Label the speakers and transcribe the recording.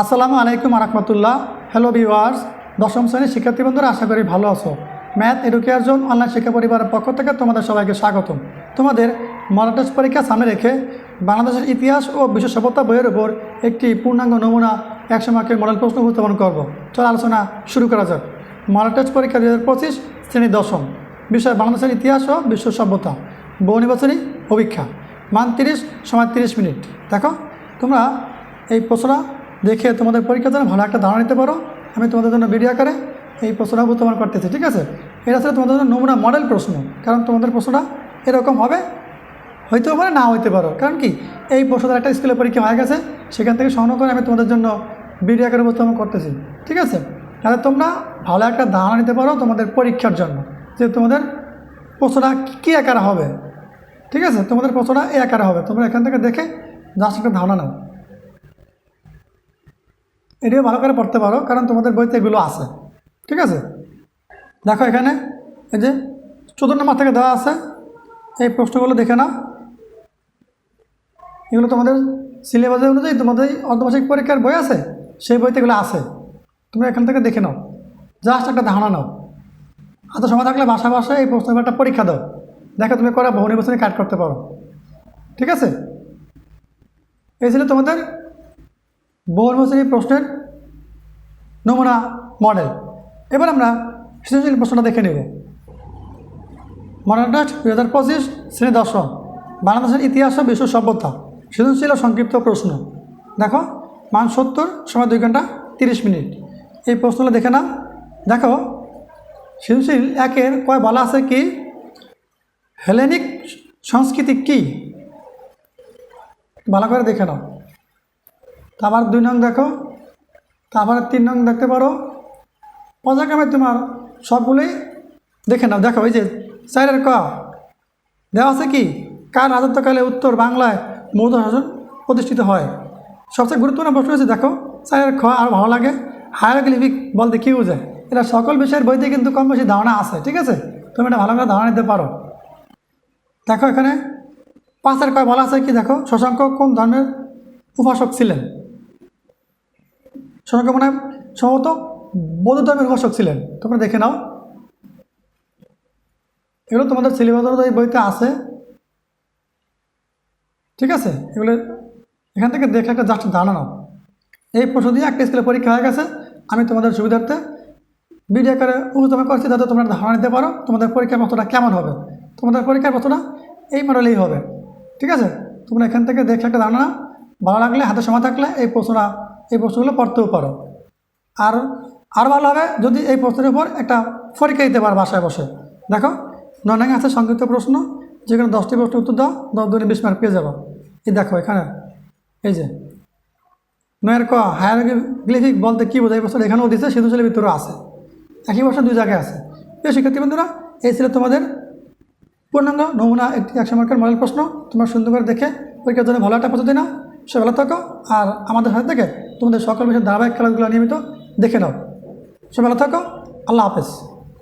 Speaker 1: আসসালামু আলাইকুম রহমতুল্লাহ। Hello viewers দশম শ্রেণির শিক্ষার্থী বন্ধুরা, আশা করি ভালো আছো। ম্যাথ এডুকেয়ার জোন অনলাইন শিক্ষা পরিবারের পক্ষ থেকে তোমাদের সবাইকে স্বাগতম। তোমাদের মডেল টেস্ট পরীক্ষা সামনে রেখে বাংলাদেশের ইতিহাস ও বিশ্ব সভ্যতা বইয়ের উপর একটি পূর্ণাঙ্গ নমুনা একশো মার্কের মডেল প্রশ্ন উপস্থাপন করব। চল আলোচনা শুরু করা যাক। মডেল টেস্ট পরীক্ষা দু হাজার পঁচিশ, শ্রেণি দশম। বিষয় বাংলাদেশের ইতিহাস ও বিশ্ব সভ্যতা বহু নির্বাচনী অভিক্ষা মান তিরিশ, সময় তিরিশ মিনিট। দেখো, তোমরা এই প্রশ্নটা দেখে তোমাদের পরীক্ষার জন্য ভালো একটা ধারণা নিতে পারো। আমি তোমাদের জন্য ভিডিও আকারে এই প্রশ্নটা উপস্থাপন করতেছি, ঠিক আছে? এটা আসলে তোমাদের জন্য নমুনা মডেল প্রশ্ন, কারণ তোমাদের প্রশ্নটা এরকম হবে হইতেও পারে, না হইতে পারো। কারণ কি? এই প্রশ্নটার একটা স্কুলে পরীক্ষা হয়ে গেছে, সেখান থেকে সংগ্রহ করে আমি তোমাদের জন্য ভিডিও আকারে উপস্থাপন করতেছি, ঠিক আছে? তাহলে তোমরা ভালো একটা ধারণা নিতে পারো তোমাদের পরীক্ষার জন্য, যে তোমাদের প্রশ্নটা কী আকারে হবে, ঠিক আছে? তোমাদের প্রশ্নটা এই আকারে হবে, তোমরা এখান থেকে দেখে জাস্ট একটা ধারণা নাও। এটিও ভালো করে পড়তে পারো, কারণ তোমাদের বইতে এগুলো আছে। ঠিক আছে? দেখো এখানে, এই যে চোদ্দ নম্বর থেকে দেওয়া আছে, এই প্রশ্নগুলো দেখে নাও। এগুলো তোমাদের সিলেবাসের অনুযায়ী তোমাদের অর্ধমাসিক পরীক্ষার বই আছে? সেই বইতে এগুলো আছে। তোমরা এখান থেকে দেখে নাও। জাস্ট একটা ধারণা নাও। হাতে সময় থাকলে বাসা বাসায় এই প্রশ্ন একটা পরীক্ষা দাও। দেখো তুমি করা বহু নির্বাচনে কাট করতে পারো। ঠিক আছে? এই ছিল তোমাদের বহু নির্বাচনী প্রশ্নের নমুনা মডেল। এবার আমরা সৃজনশীল প্রশ্নটা দেখে নেব। মডেল টেস্ট দু হাজার পঁচিশ, শ্রেণি দশম বাংলাদেশের ইতিহাস ও বিশ্ব সভ্যতা, সৃজনশীল সংক্ষিপ্ত প্রশ্ন। দেখো, মান সত্তর, সময় দুই ঘণ্টা তিরিশ মিনিট। এই প্রশ্নগুলো দেখে নাও। দেখো, সৃজনশীল একের কয় বলা আছে কি? হেলেনিক সংস্কৃতি কি? ভালো করে দেখে নাও। তারপর দুই নং দেখো তারপরে তিন নং দেখতে পারো। পর্যায়ক্রমে তোমার সবগুলোই দেখে নাও, দেখো ওই যে চারের ক। দেওয়া আছে কি? কার রাজত্বকালে উত্তর বাংলায় মৌধ শাসন প্রতিষ্ঠিত হয়? সবচেয়ে গুরুত্বপূর্ণ প্রশ্ন হচ্ছে দেখো, চারের খ আর ভালো লাগে। হায়ারোগ্লিফিক বলতে কী বোঝায়? এটা সকল বিষয়ের বইতে কিন্তু কম বেশি ধারণা আছে, ঠিক আছে? তুমি এটা ভালো করে ধারণা নিতে পারো। দেখো এখানে পাঁচের কয় বলা আছে কি? দেখো, শশাঙ্ক কোন ধর্মের উপাসক ছিলেন? শশাঙ্ক মানে সম্ভবত বৌদ্ধ ধর্মের উপাসক ছিলেন। তোমরা দেখে নাও। এগুলো তোমাদের সিলেবাস এই বইতে আছে। ঠিক আছে? এগুলো এখান থেকে দেখে একটা জাস্ট নাও। এই প্রশ্ন দিয়ে একটা স্কুলে পরীক্ষা হয়ে গেছে। আমি তোমাদের সুবিধার্থে ভিডিও আকারে উপস্থাপন করছি যাতে তোমরা ধারণা নিতে পারো তোমাদের পরীক্ষার মতটা কেমন হবে। তোমাদের পরীক্ষার মতটা এই মডেলেই হবে। ঠিক আছে? তোমরা এখান থেকে দেখে একটা ধারণা। ভালো লাগলে, হাতে সময় থাকলে এই প্রশ্নটা এই প্রশ্নগুলো পড়তেও পারো। আর আর ভালো হবে যদি এই প্রশ্নের উপর একটা পরীক্ষা দিতে পারো বাসায় বসে। দেখো নয় আছে সংক্ষিপ্ত প্রশ্ন, যেখানে দশটি প্রশ্ন উত্তর দাও, দশ দুই বিশ মার্ক পেয়ে যাব। এই দেখো এখানে, এই যে নয়ের ক হায়ারগ্লিফিক বলতে কী বোঝায়? প্রশ্ন এখানেও দিচ্ছে সেতুশালের ভিতরেও আছে। একই প্রশ্ন দুই জায়গায় আছে। প্রিয় শিক্ষার্থী বন্ধুরা, এই ছিল তোমাদের পূর্ণাঙ্গ নমুনা একটি একশো মার্কের মডেল প্রশ্ন। তোমরা সুন্দর করে দেখে পরীক্ষার জন্য ভালো একটা প্রস্তুতি নাও। সে ভালো থাকো, আর আমাদের সাথে থেকে তোমাদের সকল বিষয়ে ধারাবাহিক খেলাধুলা নিয়মিত দেখে নাও। সে ভালো থাকো। আল্লাহ হাফেজ।